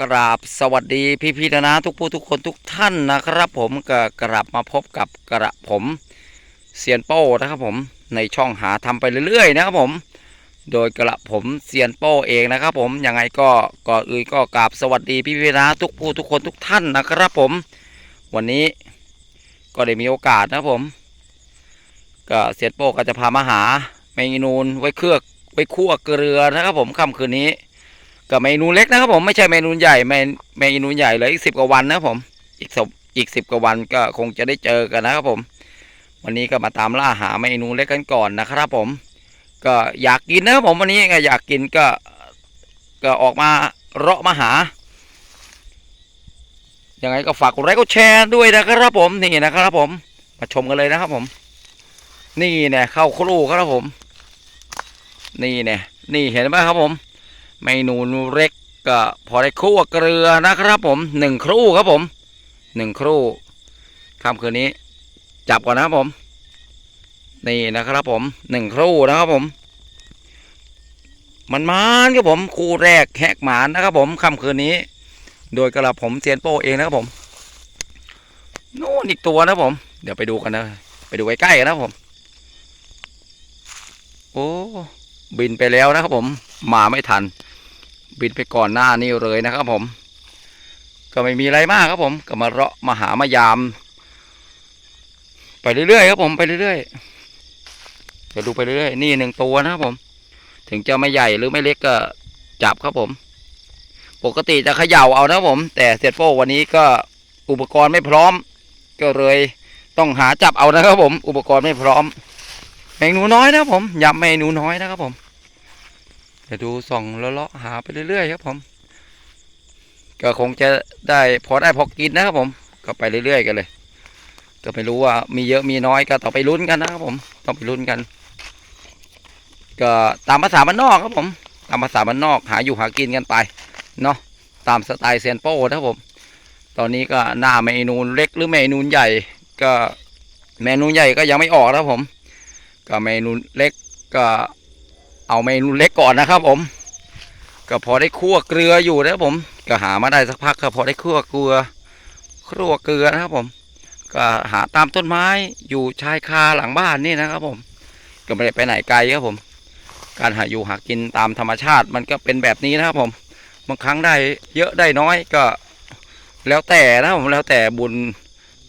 กราบสวัสดีพี่พี่ๆนะทุกผู้ทุกคนทุกท่านนะครับ ผมก็กลับมาพบกับกระผมเซียนโป้นะครับผมในช่องหาทำไปเรื่อยๆนะครับผม โดยกระผมเซียนโป้เองนะครับ ผมยังไงก็ก่อนอื่นก็กราบสวัสดีพี่พี่นะทุกผู้ทุกคนทุกท่านนะครับผม วันนี้ก็ได้มีโอกาสนะครับผม ก็เซียนโป้ก็จะพามาหาเมนูนไว้เครือไว้คั่วเกลือนะครับผมค่ำคืนนี้ ก็เมนูเล็กนะครับผมไม่ใช่เมนูใหญ่เมนเมนูใหญ่เลยอีกสิบกว่าวันนะครับผม อีกสอีกสิบกว่าวันก็คงจะได้เจอกันนะครับผม วันนี้ก็มาตามล่าหาเมนูเล็กกันก่อนนะครับผม ก็อยากกินนะครับผมวันนี้ก็อยากกินก็ก็ออกมาเราะมาหายังไงก็ฝากกดไลค์กดแชร์ด้วยนะครับผมนี่นะครับผม มาชมกันเลยนะครับผม นี่เนี่ยเข้าครู่ครับผม นี่เนี่ยนี่เห็นไหมครับผม เมนูเล็กก็พอได้ครู่เกลือนะครับผมหนึ่งครู่ครับผมหนึ่งครู่ค่ำคืนนี้ จับก่อนนะครับผม นี่นะครับผมหนึ่งครู่นะครับผม มันมานครับผมคู่แรกแหกหมานนะครับผมค่ำคืนนี้ โดยกระผมเซียนโป้เองนะครับผมนู่นอีกตัวนะผม เดี๋ยวไปดูกันนะ ไปดูใกล้ๆกันนะผม โอ้บินไปแล้วนะครับผม มาไม่ทัน บินไปก่อนหน้านี้เลยนะครับผม ก็ไม่มีอะไรมากครับผม ก็มาเราะมาหามายาม ไปเรื่อยๆครับผมไปเรื่อยๆจะดูไปเรื่อยๆนี่หนึ่งตัวนะครับผม ถึงจะไม่ใหญ่หรือไม่เล็กก็จับครับผม ปกติจะเขย่าเอานะครับผม แต่เสียโป้วันนี้ก็อุปกรณ์ไม่พร้อม ก็เลยต้องหาจับเอานะครับผม อุปกรณ์ไม่พร้อมเมนูน้อยนะครับผมยำเมนูน้อยนะครับผม เดี๋ยวดูส่องเลาะหาไปเรื่อยๆครับผม ก็คงจะได้พอได้พอกินนะครับผม ก็ไปเรื่อยๆกันเลย ก็ไม่รู้ว่ามีเยอะมีน้อยก็ต้องไปลุ้นกันนะครับผมต้องไปลุ้นกัน ก็ตามภาษาบ้านนอกครับผม ตามภาษาบ้านนอกหาอยู่หากินกันไปเนาะตามสไตล์เซียนโป้นะครับผม ตอนนี้ก็หน้าเมนูเล็กหรือเมนูใหญ่ ก็เมนูใหญ่ก็ยังไม่ออกนะครับผม ก็เมนูเล็กก็ เอาเมนูเล็กก่อนนะครับผม ก็พอได้คั่วเกลืออยู่นะครับผม ก็หามาได้สักพักก็พอได้คั่วเกลือคั่วเกลือนะครับผม ก็หาตามต้นไม้อยู่ชายคาหลังบ้านนี่นะครับ ผม ก็ไม่ได้ไปไหนไกลครับผม การหาอยู่หากินตามธรรมชาติมันก็เป็นแบบนี้นะครับผม บางครั้งได้เยอะได้น้อยก็ แล้วแต่นะครับผมแล้วแต่บุญ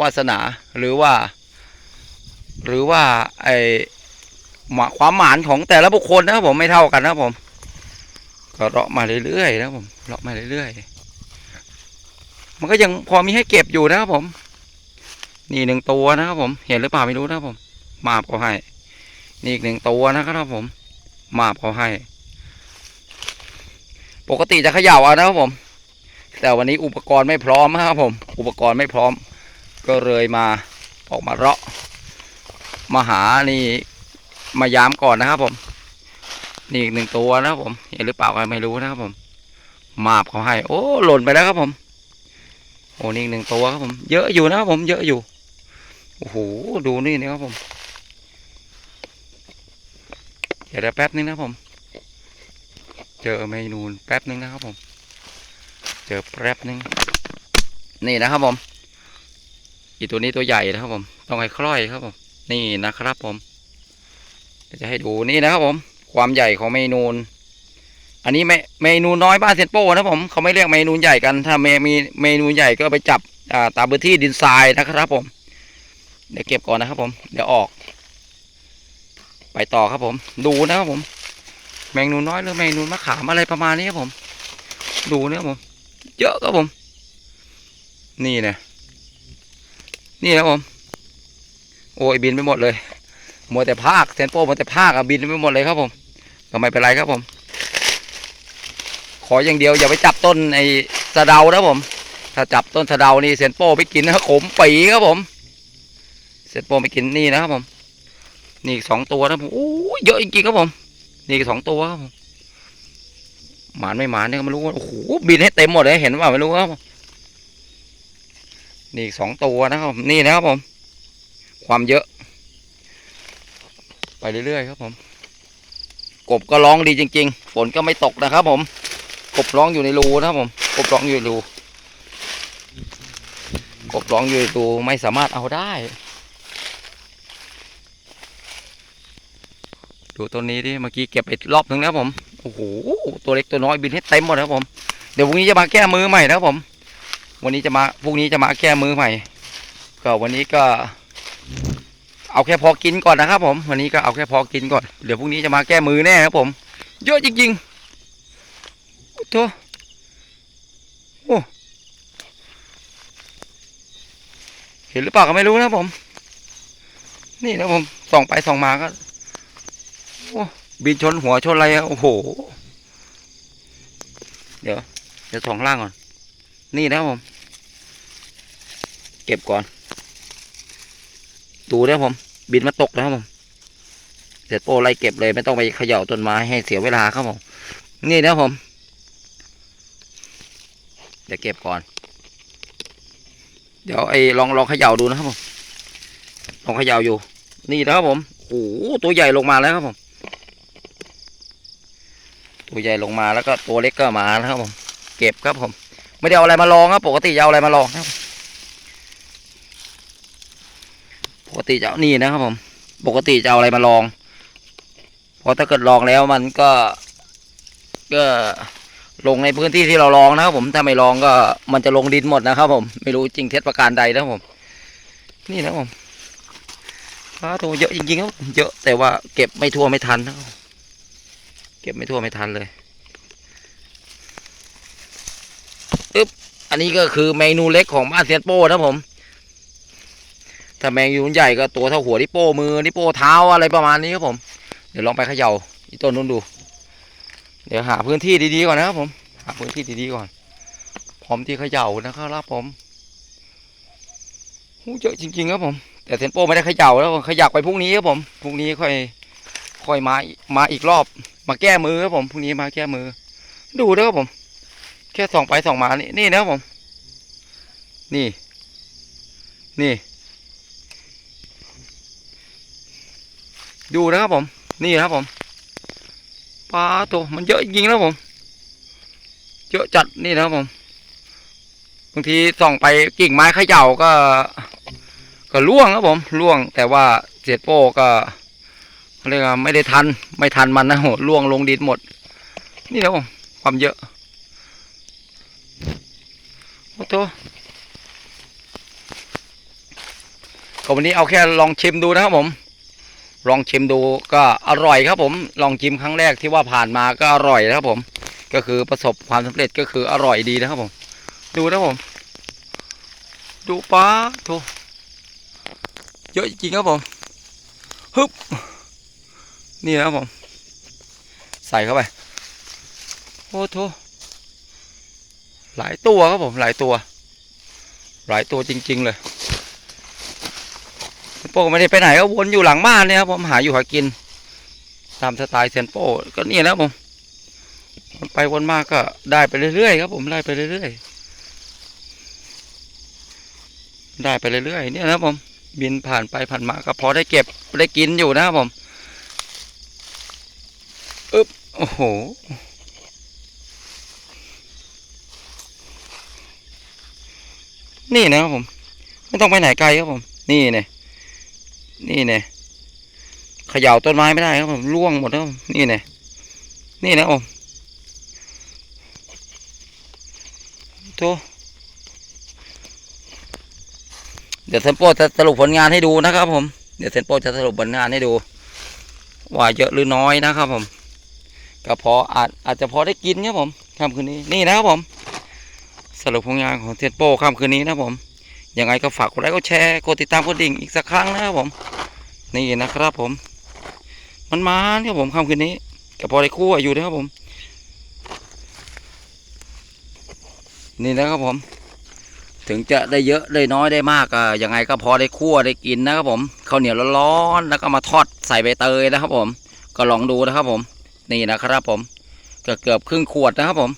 วาสนาหรือว่า หรือว่าไอ ความหมานของแต่ละบุคคลนะครับผมไม่เท่ากันนะครับผม ก็เลาะมาเรื่อยๆนะครับผมเลาะมาเรื่อยๆมันก็ยังพอมีให้เก็บอยู่นะครับผม นี่หนึ่งตัวนะครับผม เห็นหรือเปล่าไม่รู้นะครับผม มาบเขาให้ นี่อีกหนึ่งตัวนะครับผม มาบเขาให้ ปกติจะเขย่าเอานะครับผม แต่วันนี้อุปกรณ์ไม่พร้อมนะครับผม อุปกรณ์ไม่พร้อม ก็เลยมาออกมาเลาะมาหานี่ มายามก่อนนะครับผม นี่อีกหนึ่งตัวนะครับผมเห็นหรือเปล่าก็ไม่รู้นะครับผม มาบเขาให้ โอ้หล่นไปแล้วครับผม โอ้นี่อีกหนึ่งตัวครับผม เยอะอยู่นะครับผม เยอะอยู่ โอ้โห ดูนี่นะครับผม เดี๋ยวแป๊บนึงนะครับผม เจอเมนูแป๊บนึงนะครับผม เจอแป๊บนึง นี่นะครับผมอีตัวนี้ตัวใหญ่นะครับผม ต้องให้คล้อยครับผม นี่นะครับผม จะให้ดูนี่นะครับผม ความใหญ่ของเมนูนอันนี้เมมนูน้อยบ้านเซนโป้นะผมเขาไม่เรียกเมนูใหญ่กันถ้าเมมีเมนูใหญ่ก็ไปจับาตามพื้นที่ดินทรายนะครับผม เดี๋ยวเก็บก่อนนะครับผม เดี๋ยวออก ไปต่อครับผม ดูนะครับผม แมงนูน้อยหรือแมงนูมะขามอะไรประมาณนี้ครับผม ดูนะครับผม เยอะครับผม นี่นะนี่นะครับผม โอ้ยบินไปหมดเลย มัวแต่ภาคเซนโป้มัวแต่ภาคอะบินไปหมดเลยครับผมก็ไม่เป็นไรครับผม ขออย่างเดียวอย่าไปจับต้นไอ้สะเดานะผม ถ้าจับต้นสะเดานี่เซนโป้ไปกินนะขมปีครับผมเซนโป้ไปกินนี่นะครับผม นี่สองตัวนะผมโอ้ยเยอะจริงๆครับผม นี่สองตัวครับผมหมานไม่หมานเนี่ยไม่รู้ว่าโอ้โหบินให้เต็มหมดเลยเห็นว่าไม่รู้ครับนี่สองตัวนะครับนี่นะครับผม ความเยอะ ไปเรื่อยๆครับผม กบก็ร้องดีจริง ๆ ฝนก็ไม่ตกนะครับ ผม กบร้องอยู่ในรูนะครับผม กบร้องอยู่ในรู กบร้องอยู่ในรูไม่สามารถเอาได้ ดูตัวนี้ดิ เมื่อกี้เก็บไปรอบนึงแล้วผม โอ้โห ตัวเล็กตัวน้อยบินให้เต็มหมดแล้วผม เดี๋ยวพรุ่งนี้จะมาแก้มือใหม่นะครับผม วันนี้จะมา พรุ่งนี้จะมาแก้มือใหม่ ก็วันนี้ก็ เอาแค่พอกินก่อนนะครับ ผม วันนี้ก็เอาแค่พอกินก่อน เดี๋ยวพรุ่งนี้จะมาแก้มือแน่ครับผม เยอะจริงๆโอ้โหโอ้เห็นหรือเปล่าก็ไม่รู้นะผม นี่นะผมส่องไปส่องมาก็โอ้บินชนหัวชนอะไรอะโอ้โห เดี๋ยวเดี๋ยวส่องล่างก่อน นี่นะครับผม เก็บก่อน ดูนะผม บินมาตกนะครับผมเสร็จโปรไล่เก็บเลยไม่ต้องไปเขย่าต้นไม้ให้เสียเวลาครับผม นี่นะครับผมเดี๋ยวเก็บก่อน เดี๋ยวไอ้ลองลองเขย่าดูนะครับผมลองเขย่าอยู่ นี่นะครับผมโอ้โหตัวใหญ่ลงมาแล้วครับผม ตัวใหญ่ลงมาแล้วก็ตัวเล็กก็มานะครับผม เก็บครับผม ไม่ได้เอาอะไรมาลองครับปกติจะเอาอะไรมาลองครับ ปกติจะเอานี่นะครับผม ปกติจะเอาอะไรมาลอง เพราะถ้าเกิดลองแล้วมันก็ ก็ลงในพื้นที่ที่เราลองนะครับผมถ้าไม่ลองก็มันจะลงดินหมดนะครับผม ไม่รู้จริงเท็จประการใดนะครับผม นี่นะครับผมปลาตัวเยอะจริงๆครับเยอะแต่ว่าเก็บไม่ทั่วไม่ทันนะครับเก็บไม่ทั่วไม่ทันเลยอึ๊บอันนี้ก็คือเมนูเล็กของบ้านเซียนโป้นะครับผม ถ้าแมงยูนใหญ่ก็ตัวเท่าหัวนิโป้มือนิโป้เท้าอะไรประมาณนี้ครับผม เดี๋ยวลองไปเขย่าอีต้นนู้นดู เดี๋ยวหาพื้นที่ดีๆก่อนนะครับผม หาพื้นที่ดีๆก่อน พร้อมที่เขย่านะครับผมหูเยอะจริงๆครับผม แต่เซนโป้ไม่ได้เขย่าแล้วขยักไปพรุ่งนี้ครับผม พรุ่งนี้ค่อยค่อยมามาอีกรอบ มาแก้มือครับผมพรุ่งนี้มาแก้มือ ดูนะครับผม แค่ส่องไปส่องมานี่นี่นะครับผม นี่ นี่ ดูนะครับผม นี่นะครับผมปลาตัวมันเยอะจริงนะผม เยอะจัดนี่นะครับผมบางทีส่องไปกิ่งไม้เขย่าก็ ก็ล่วงครับผมล่วง แต่ว่าเสียโป้ก็เขาเรียกว่าไม่ได้ทัน ไม่ทันมันนะโหล่วงลงดินหมด นี่นะครับผมความเยอะโอ้โหก็วันนี้เอาแค่ลองชิมดูนะครับผม ลองชิมดูก็อร่อยครับผมลองชิมครั้งแรกที่ว่าผ่านมาก็อร่อยนะครับผม ก็คือประสบความสำเร็จก็คืออร่อยดีนะครับผม ดูนะผม ดูปลาโถเยอะจริงครับผมฮึบนี่นะครับผม ใส่เข้าไปโอ้โถหลายตัวครับผมหลายตัว หลายตัวจริง ๆ เลย โป้ก็ไม่ได้ไปไหนก็วนอยู่หลังบ้านเนี่ยครับผมหาอยู่หากิน ตามสไตล์เซยนโป้ก็นี่นะครับผมวนไปวนมาก็ได้ไปเรื่อยๆครับ ผมได้ไปเรื่อยๆได้ไปเรื่อยๆเนี่ยนะครับผมบินผ่านไปผ่านมาก็พอได้เก็บได้กินอยู่นะครับผมอึ๊บโอ้โหนี่นะครับผม ไม่ต้องไปไหนไกลครับผม นี่เนี่ย นี่เนี่ยเขย่าต้นไม้ไม่ได้ครับผมร่วงหมดแล้วนี่เนี่ยนี่นะผมโตเดี๋ยวเซนโปจะสรุปผลงานให้ดูนะครับผม เดี๋ยวเซนโปจะสรุปผลงานให้ดู ว่าเยอะหรือน้อยนะครับผมก็พออาจอาจจะพอได้กินครับผมค่ำคืนนี้นี่นะครับผม สรุปผลงานของเซนโปค่ำคืนนี้นะครับผม ยังไงก็ฝากกดไลค์กดแชร์กดติดตามกดดิ่งอีกสักครั้งนะครับผม นี่นะครับผม มันมาเนี่ยผมค่ำคืนนี้ก็พอได้คู่อยู่นะครับผม นี่นะครับผม ถึงจะได้เยอะได้น้อยได้มากก็ยังไงก็พอได้คั่วได้กินนะครับผมข้าวเหนียวร้อนๆแล้วก็มาทอดใส่ใบเตยนะครับผม ก็ลองดูนะครับผม นี่นะครับผมก็เกือบครึ่งขวดนะครับผม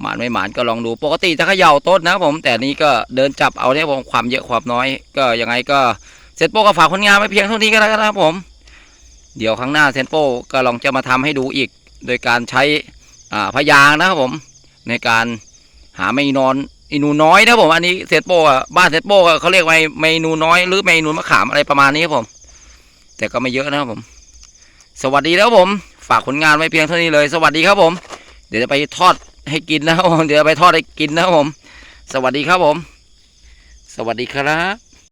หมานไม่หมานก็ลองดูปกติจะเขย่าต้นนะครับผม แต่นี้ก็เดินจับเอาเนี่ยผมความเยอะความน้อย ก็ยังไงก็เซนโป้ก็ฝากผลงานไว้เพียงเท่านี้ก็แล้วกันนะครับผม เดี๋ยวครั้งหน้าเซนโป้ก็ลองจะมาทำให้ดูอีก โดยการใช้อ่าพยางนะครับผม ในการหาเมนูนอนอีนูน้อยนะผมอันนี้เซตโปอะบ้านเซตโปะเขาเรียกว่าเมนูน้อยหรือเมนูมะขามอะไรประมาณนี้ครับผม แต่ก็ไม่เยอะนะครับผม สวัสดีแล้วครับผม ฝากผลงานไว้เพียงเท่านี้เลย สวัสดีครับผม เดี๋ยวจะไปทอด ให้กินนะครับผมเดี๋ยวไปทอดให้กินนะครับผม สวัสดีครับผม สวัสดีครับ